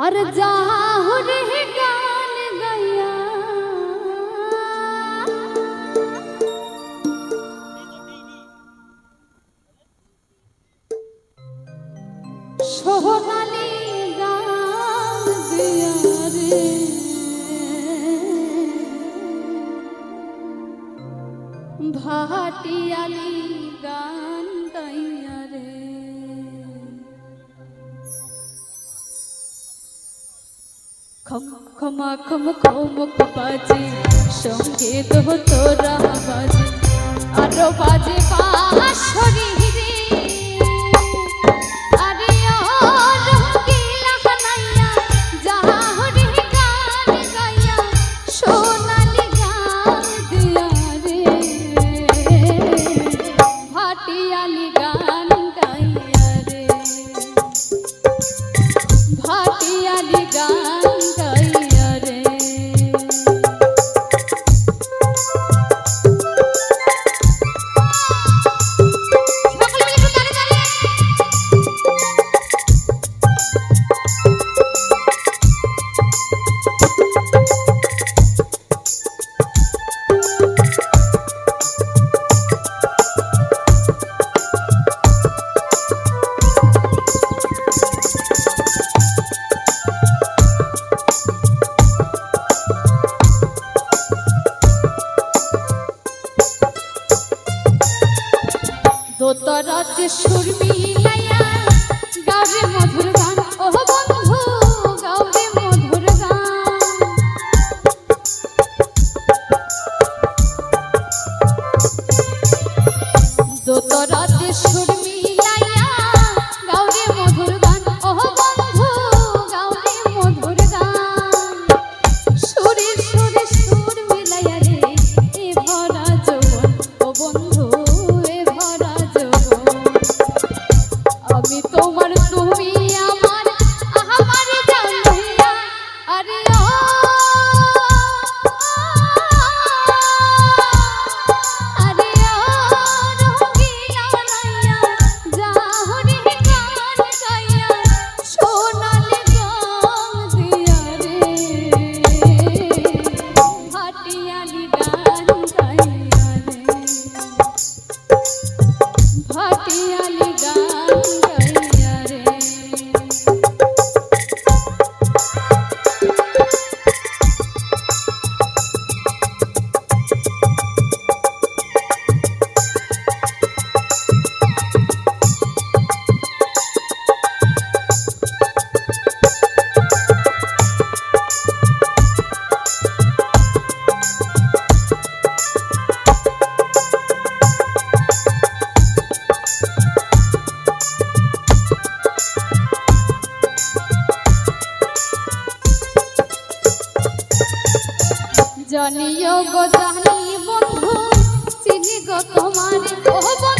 আর যাহুরে গান গাইয়া সোহনালি গান দিয়া রে ভাটিয়ালি গান গাইয়া রে খম ক্ষমা ক্ষম খমক বাজে সঙ্গে তো তোরা বাজে আরও বাজে বাঁশরি দোতরাতে সুর মিলাইয়া গাওরে মধুর গান। জানিও গো জানি বন্ধু চিনি গো তোমার।